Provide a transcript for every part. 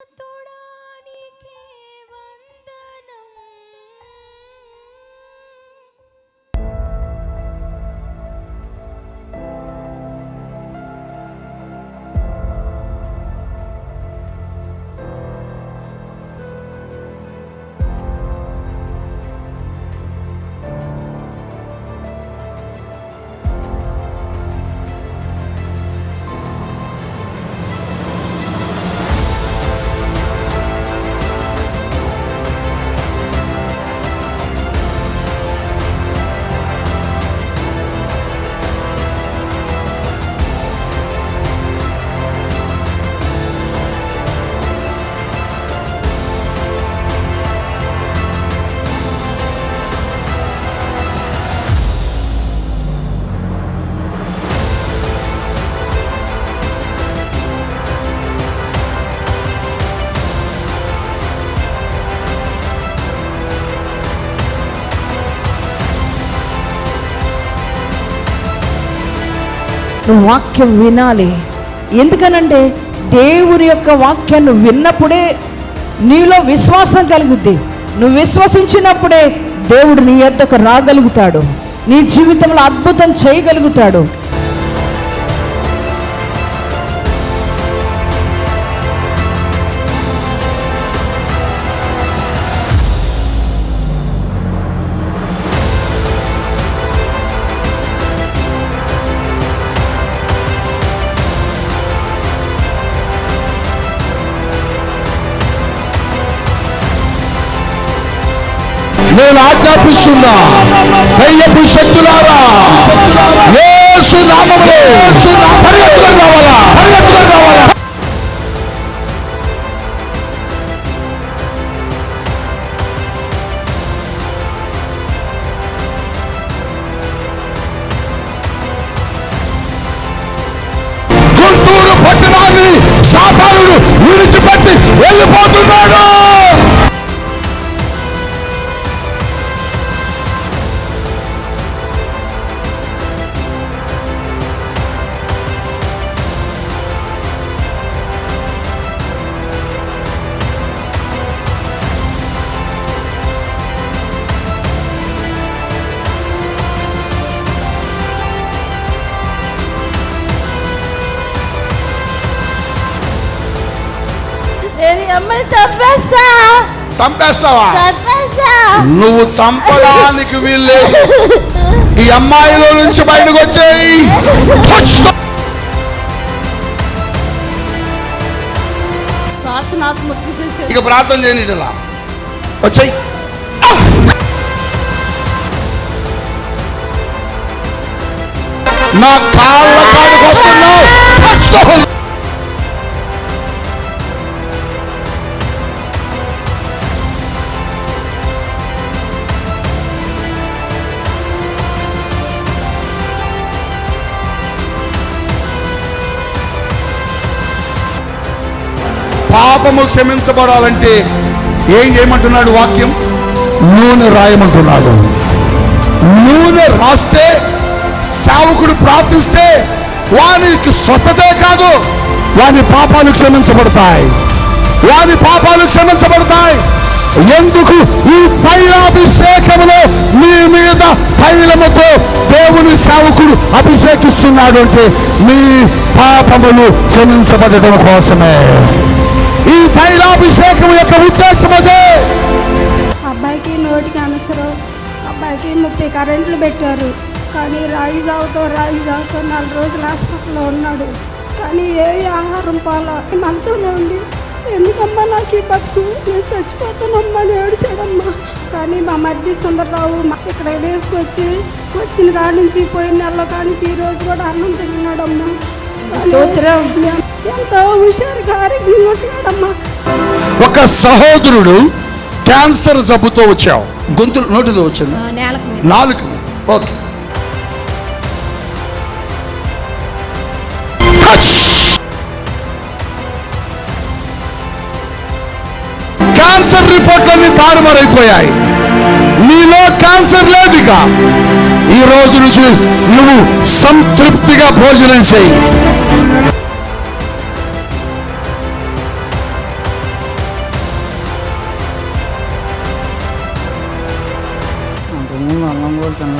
तोड़ा నువ్వు వాక్యం వినాలి. ఎందుకనంటే దేవుని యొక్క వాక్యాన్ని విన్నప్పుడే నీలో విశ్వాసం కలుగుద్ది. నువ్వు విశ్వసించినప్పుడే దేవుడు నీ యొద్దకు రాగలుగుతాడు. నీ జీవితంలో అద్భుతం చేయగలుగుతాడు. నేను ఆజ్ఞాపిస్తున్నా. దయ్యపు శక్తులారా యేసు నామములో పరిగెత్తుకొని రావాలా? అమ్మాయి చంపేస్తా. చంపేస్తావా? చంపేస్తా. నువ్వు చంపడానికి వీల్లేదు. ఈ అమ్మాయిలో నుంచి బయటకు వచ్చేయి. ఇక ప్రార్థన చేయని ఇలా. వచ్చాయి. నా కాళ్ళ కాడికి వస్తున్నావు. పాపము క్షమించబడాలంటే ఏం చేయమంటున్నాడు వాక్యం? నూనె రాయమంటున్నాడు. నూనె రాస్తే సేవకుడు ప్రార్థిస్తే వానికి స్వస్థతే కాదు. వాని పాపాలు క్షమించబడతాయి. వాని పాపాలు క్షమించబడతాయి. ఎందుకు? ఈ తైలాభిషేకములో మీ మీద తైలముతో దేవుని సేవకుడు అభిషేకిస్తున్నాడు అంటే మీ పాపములు క్షమించబడటం కోసమే. తైలాభిషేకం యొక్క ఉద్దేశం అదే. అబ్బాయికి నోటి క్యాన్సర్ అబ్బాయికి ముప్పై కరెంట్లు పెట్టారు. కానీ రాగి జావుతో రాగి జావుతో నాలుగు రోజులు హాస్పిటల్లో ఉన్నాడు. కానీ ఏవి ఆహారం పాల? మంచంలో ఉంది ఎందుకమ్మా నాకు ఈ బతుకు? నేను చచ్చిపోతానమ్మా అని ఏడిచాడమ్మా కానీ మా మధ్య సుందరరావు మా- ఇక్కడ తీసుకొచ్చి వచ్చిన కాడ నుంచి పోయిన నెలలో కాడ నుంచి ఈ రోజు కూడా అన్నం తిన్నాడమ్మా స్తోత్రం. ఎంతో హుషారుగా ఆరోగ్యంగా ఉంటున్నాడమ్మా ఒక సహోదరుడు క్యాన్సర్ జబ్బుతో వచ్చావు. గొంతు నోటితో వచ్చిందా? నాలుగు. ఓకే. క్యాన్సర్ రిపోర్ట్లన్నీ తారుమారైపోయాయి. నీలో క్యాన్సర్ లేదు ఇక ఈ రోజు నుంచి నువ్వు సంతృప్తిగా భోజనం చేయి.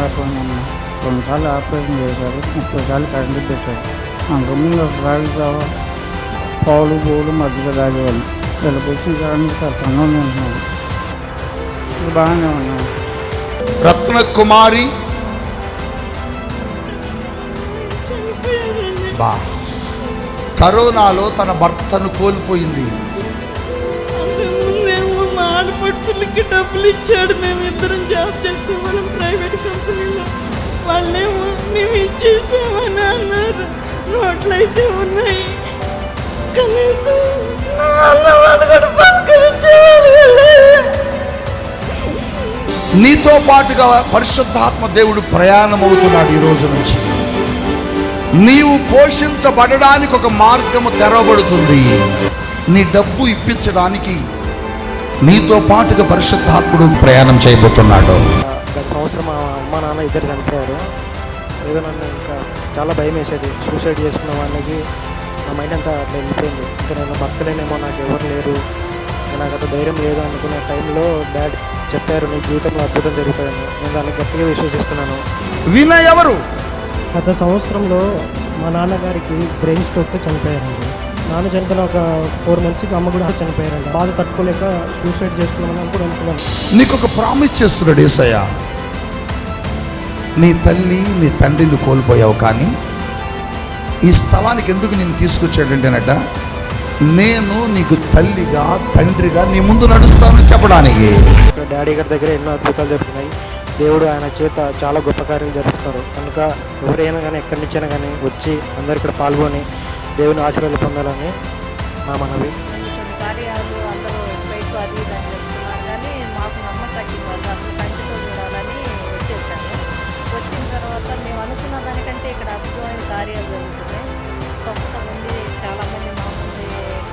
కూడా కొన్నిసార్లు ఆపరేషన్ చేశారు ముప్పై సార్లు కరెంటు పెట్టారు. అంతకుముందు ఒక రాగి జావ మధ్యలో తాగేవాళ్ళు. వీళ్ళకి వచ్చిన కరెంటు కష్టంగా ఉంటున్నాను ఇప్పుడు బాగానే ఉన్నాను. రత్న కుమారి. బా. కరోనాలో తన భర్తను కోల్పోయింది. ఆడపడుచులకి డబ్బులు ఇచ్చాడు. మేము ఇద్దరం జాబ్ చేసే వాళ్ళం ప్రైవేట్ కంపెనీలో. వాళ్ళేమో మేము ఇచ్చేసామని అన్నారు. నోట్లు అయితే ఉన్నాయి. కనీసం వాళ్ళు కూడా నీతో పాటుగా పరిశుద్ధాత్మ దేవుడు ప్రయాణం అవుతున్నాడు ఈ రోజు నుంచి. నీవు పోషించబడడానికి ఒక మార్గము తెరవబడుతుంది. నీ డబ్బు ఇప్పించడానికి నీతో పాటుగా పరిశుద్ధాత్ముడు ప్రయాణం చేయబోతున్నాడు. గత సంవత్సరం మా అమ్మ నాన్న ఇద్దరు చనిపోయారు. ఏదో నన్ను ఇంకా చాలా భయం వేసేది. సూసైడ్ చేసుకున్న వాళ్ళకి నా మైండ్ అంతా అట్లా వెళ్ళిపోయింది. ఇంకా నేను బతకలేనేమో నాకు ఎవరు లేరు. నాకు అంత ధైర్యం లేదు అనుకునే టైంలో డాడ్ చెప్పారు నీ జీవితంలో అద్భుతం జరుగుతుందని. నేను దాన్ని గట్టిగా విశ్వసిస్తున్నాను. విన ఎవరు? గత సంవత్సరంలో మా నాన్నగారికి బ్రెయిన్ స్ట్రోక్తో చనిపోయారండి. నాన్న చనిపోయిన ఒక ఫోర్ మంత్స్కి అమ్మ కూడా చనిపోయారండి బాధ తట్టుకోలేక సూసైడ్ చేసుకున్నామని కూడా అనుకున్నాను. నీకు ఒక ప్రామిస్ చేస్తున్నాడు ఏసయ్య. నీ తల్లి నీ తండ్రిని కోల్పోయావు కానీ ఈ స్థలానికి ఎందుకు నేను తీసుకొచ్చాడంటేనట నేను నీకు తల్లిగా తండ్రిగా నీ ముందు నడుస్తానని చెప్పడానికి. డాడీ గారి దగ్గర ఎన్నో అద్భుతాలు జరుగుతున్నాయి. దేవుడు ఆయన చేత చాలా గొప్ప కార్యాలు జరుపుతారు. కనుక ఎవరైనా కానీ ఎక్కడి నుంచైనా కానీ వచ్చి అందరు ఇక్కడ పాల్గొని దేవుని ఆశీర్వాదాలు పొందాలని నా మనవి. కొన్ని కొన్ని కార్యాలు అందరూ బయట అది ఇది కానీ మాకు నమ్మసక్యం వాళ్ళు అసలు కంటితో చూడాలని వచ్చేసాము. వచ్చిన తర్వాత మేము అనుకున్న దానికంటే ఇక్కడ అద్భుతమైన కార్యాలు జరుగుతున్నాయి. స్వస్థత ఉంది చాలామంది మా ముందు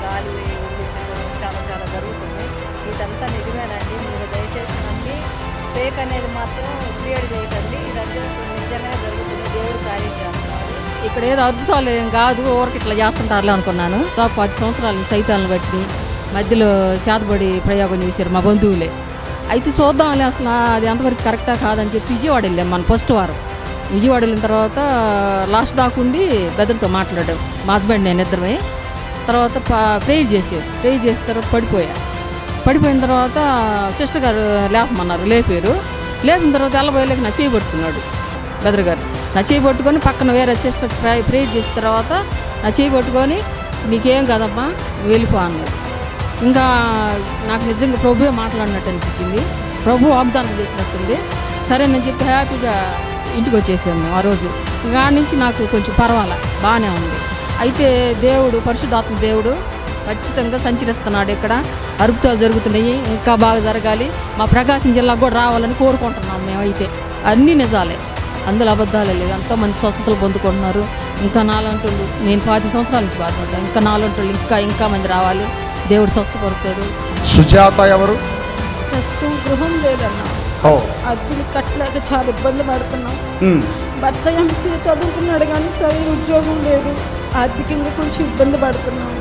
గాలి వదిలించడం చాలా చాలా జరుగుతుంది. ఇదంతా నిజమేనండి. మీరు దయచేసి నమ్మి ఫేక్ అనేది మాత్రం క్రియేట్ చేయకండి. ఇదంతా నిజంగానే జరుగుతుంది. దేవుడు కార్యం ఇక్కడ ఏదో అద్భుతాలు ఏం కాదు ఊరికి ఇట్లా చేస్తుంటారులే అనుకున్నాను. దాదాపు పది సంవత్సరాల సైతాలను బట్టి మధ్యలో శాతపడి ప్రయోగం చేశారు మా బంధువులే. అయితే చూద్దాంలే అసలు అది ఎంతవరకు కరెక్టా కాదని చెప్పి విజయవాడ వెళ్ళాం మన ఫస్ట్ వారం. విజయవాడ వెళ్ళిన తర్వాత లాస్ట్ దాకా ఉండి బెదర్తో మాట్లాడాం. మా హస్బెండ్ నేను ఇద్దరమే. తర్వాత ప్రేయర్ చేసేది ప్రేయర్ చేసిన తర్వాత పడిపోయా. పడిపోయిన తర్వాత సిస్టర్ గారు లేపమన్నారు లేపారు. లేపిన తర్వాత వెళ్ళబోయలేక నా చేయి బెదర్ గారు. నా చేయి పట్టుకొని పక్కన వేరే సిస్టర్ ప్రే ప్రేయర్ చేసిన తర్వాత నా చేయి పట్టుకొని నీకేం కదమ్మా వెళ్ళిపో అన్నాడు. ఇంకా నాకు నిజంగా ప్రభువే మాట్లాడినట్టు అనిపించింది. ప్రభు వాగ్దానం చేసినట్టుంది. సరే నేను చెప్పి హ్యాపీగా ఇంటికి వచ్చేసాము ఆ రోజు. ఇంకా నుంచి నాకు కొంచెం పర్వాలా బాగానే ఉంది. అయితే దేవుడు పరిశుద్ధాత్మ దేవుడు ఖచ్చితంగా సంచరిస్తున్నాడు ఇక్కడ. అరుపుతాలు జరుగుతున్నాయి ఇంకా బాగా జరగాలి. మా ప్రకాశం జిల్లాకు కూడా రావాలని కోరుకుంటున్నాం మేమైతే. అన్నీ నిజాలే. అందులో అబద్ధాలే లేదు. ఎంతోమంది స్వస్థతలు పొందుకుంటున్నారు. ఇంకా నాలంటోళ్ళు నేను పాతి సంవత్సరాల నుంచి బాధపడ్డా ఇంకా నాలంటోళ్ళు ఇంకా ఇంకా మంది రావాలి. దేవుడు స్వస్థపరుస్తాడు సుజాత ఎవరు? ప్రస్తుతం గృహం లేదన్నా. ఓ. అద్దెలు కట్టలేక చాలా ఇబ్బంది పడుతున్నాం. భర్త ఎంసీ చదువుకున్నాడు కానీ సరైన ఉద్యోగం లేదు. ఆర్థికంగా కొంచెం ఇబ్బంది పడుతున్నాం.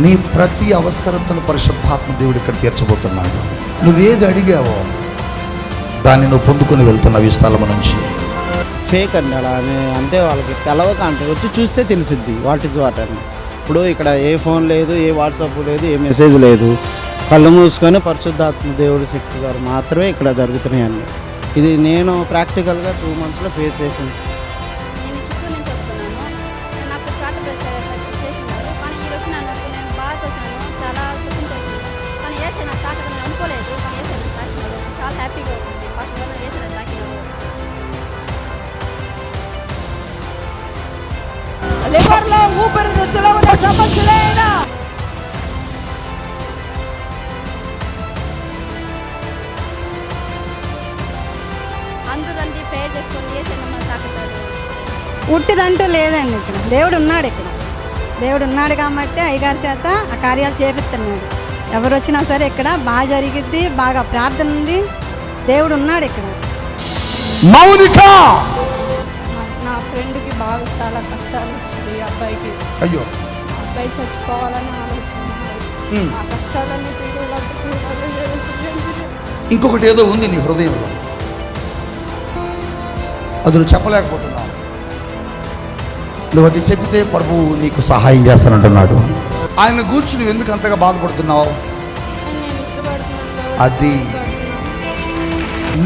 నీ ప్రతి అవసరతను పరిశుద్ధాత్మ దేవుడు ఇక్కడ తీర్చబోతున్నాడు. నువ్వేది అడిగావో దాన్ని నువ్వు పొందుకుని వెళ్తున్నావు ఈ స్థలం నుంచి. ఫేక్ అండి అలా అంటే వాళ్ళకి తెలవక అంటే వచ్చి చూస్తే తెలిసిద్ది వాట్ ఇస్ వాట్ అని. ఇప్పుడు ఇక్కడ ఏ ఫోన్ లేదు ఏ వాట్సాప్ లేదు ఏ మెసేజ్ లేదు. కళ్ళు మూసుకొని పరిశుద్ధాత్మ దేవుడి శక్తి గారు మాత్రమే ఇక్కడ జరుగుతున్నాయండి. ఇది నేను ప్రాక్టికల్గా టూ మంత్స్లో ఫేస్ చేసింది ఉన్న సమస్యలైనా ప్రేయర్ చేసుకొని మమ్మల్ని తాకుతాడు ఉట్టిదంటూ లేదండి ఇక్కడ. దేవుడు ఉన్నాడు ఇక్కడ. దేవుడు ఉన్నాడు కాబట్టి అయ్యగారి చేత ఆ కార్యాలు చేపిస్తున్నాడు. ఎవరు వచ్చినా సరే ఇక్కడ బాగా జరిగిద్ది బాగా ప్రార్థన ఉంది. దేవుడు ఉన్నాడు ఇక్కడ. ఫ్రెండ్కి బాగా చాలా కష్టాలు వచ్చింది అబ్బాయికి. అయ్యో. అబ్బాయి చచ్చిపోవాలని ఆలోచిస్తున్నాడు. ఆ కష్టాలన్నీ తీరేలాగా ఇంకొకటి ఏదో ఉంది నీ హృదయంలో. అది నువ్వు చెప్పలేకపోతున్నావు. నువ్వు అది చెబితే ప్రభువు నీకు సహాయం చేస్తానంటున్నాడు. ఆయన గూర్చి నువ్వు ఎందుకు అంతగా బాధపడుతున్నావు? అది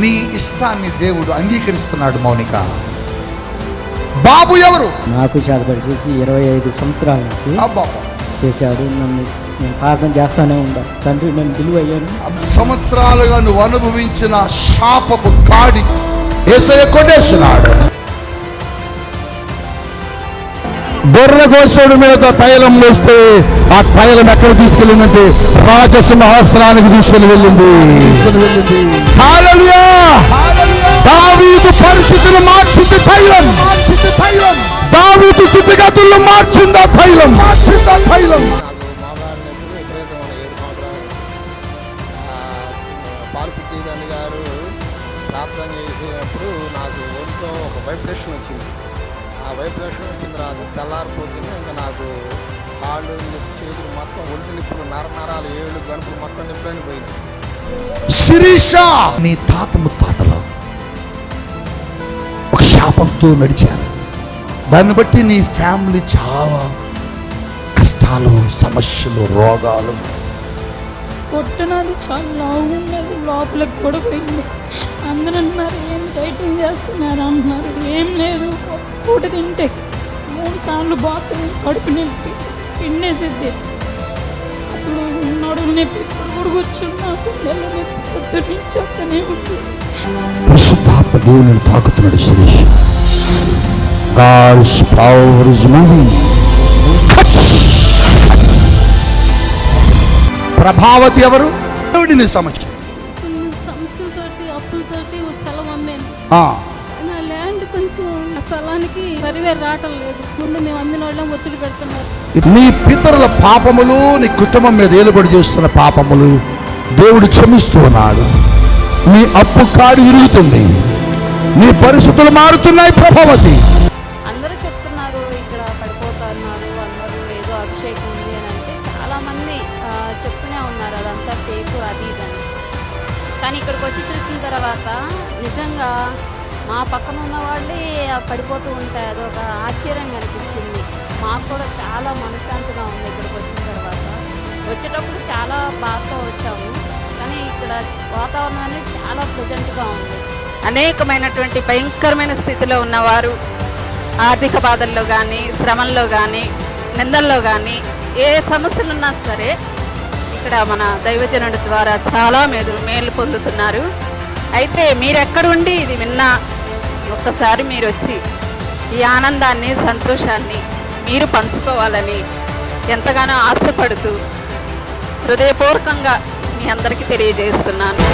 నీ ఇష్టాన్ని దేవుడు అంగీకరిస్తున్నాడు మౌనిక. బాబు ఎవరు? నాకు చేతబడి చేసి ఇరవై ఐదు సంవత్సరాల నుంచి అబ్బా చేశాడు. నన్ను నేను ప్రార్థన చేస్తానే ఉంటా తండ్రి నన్ను విలువయ్యాను. సంవత్సరాలుగా నువ్వు అనుభవించిన శాపపు కాడి ఏసయ్య కొట్టేస్తున్నాడు. గొర్రె కోసోడు మీద తైలం వేస్తే ఆ తైలం ఎక్కడ తీసుకెళ్ళిందంటే రాజసింహాసనానికి తీసుకెళ్ళి వెళ్ళింది. హల్లెలూయా! దావీదు పరిస్థితిని మార్చింది తైలం. దావీదు స్థితిగతులను మార్చింది ఆ తైలం? మార్చింది ఆ తైలం? పాల్పుద్దీని గారు ప్రార్థన చేసేటప్పుడు నాకు ఒంట్లో ఒక వైబ్రేషన్ వచ్చింది ఆ వైబ్రేషన్ వచ్చిన తర్వాత తెల్లారిపోతుంది ఇంకా నాకు కాళ్ళు చేతులు మొత్తం ఒంటి నిప్పులు నర నరాలు ఏళ్ళు గణపులు మొత్తం నిప్పులని పోయింది శిరీష నీ తాత ముత్తాతలు ఒక శాపంతో నడిచారు. దాన్ని బట్టి నీ ఫ్యామిలీ చాలా కష్టాలు సమస్యలు రోగాలు. కొట్టనాది చాలా లావు ఉన్నది లోపలికి కూడా పోయింది అందరూ అన్నారు ఏం డైటింగ్ చేస్తున్నారు? అంటున్నారు ఏం లేదు పూట తింటే మూడు సార్లు బాత్రూమ్ కడుపు నొప్పి పిండేసిద్ది అసలు నడుము నొప్పి ఇప్పుడు నెల పొద్దున్న పరిశుద్ధాత్మ దేవుని తాకుతున్నాడు Sirisha God's power is moving. Prabhavati ఎవరు? దేవుడిని సమస్య నా ల్యాండ్ కొంచెం స్థలానికి సరివే రావటం లేదు. ముందు మేము అమ్మిన వాళ్ళం ఒత్తిడి పెడుతున్నారు. నీ పితరుల పాపములు నీ కుటుంబం మీద ఏలుబడి చేస్తున్న పాపములు దేవుడు క్షమిస్తున్నాడు నీ అప్పు కాడి విరుగుతుంది. నీ పరిస్థితులు మారుతున్నాయి ప్రభావతి. అందరూ చెప్తున్నారు ఇక్కడ పడిపోతున్నారు అందరూ ఏదో అభిషేకం ఉంది అని అంటే చాలామంది ఆ, చెప్తూనే ఉన్నారు అదంతా ఫేక్ అది ఇదని కానీ ఇక్కడికి వచ్చి చూసిన తర్వాత నిజంగా మా పక్కన ఉన్న వాళ్ళే పడిపోతూ ఉంటాయి అదొక ఆశ్చర్యంగా అనిపించింది మాకు కూడా చాలా మనశ్శాంతిగా ఉంది ఇక్కడికి వచ్చిన తర్వాత. వచ్చేటప్పుడు చాలా బాగా వచ్చాము. కానీ ఇక్కడ వాతావరణం అనేది చాలా ప్రజెంట్గా ఉంది. అనేకమైనటువంటి భయంకరమైన స్థితిలో ఉన్నవారు ఆర్థిక బాధల్లో కానీ శ్రమంలో కానీ నిందల్లో కానీ ఏ సమస్యలు ఉన్నా సరే ఇక్కడ మన దైవజనుడి ద్వారా చాలా మేలు మేలు పొందుతున్నారు. అయితే మీరెక్కడుండి ఇది విన్నా ఒక్కసారి మీరు వచ్చి ఈ ఆనందాన్ని సంతోషాన్ని మీరు పంచుకోవాలని ఎంతగానో ఆశపడుతూ హృదయపూర్వకంగా మీ అందరికీ తెలియజేస్తున్నాను.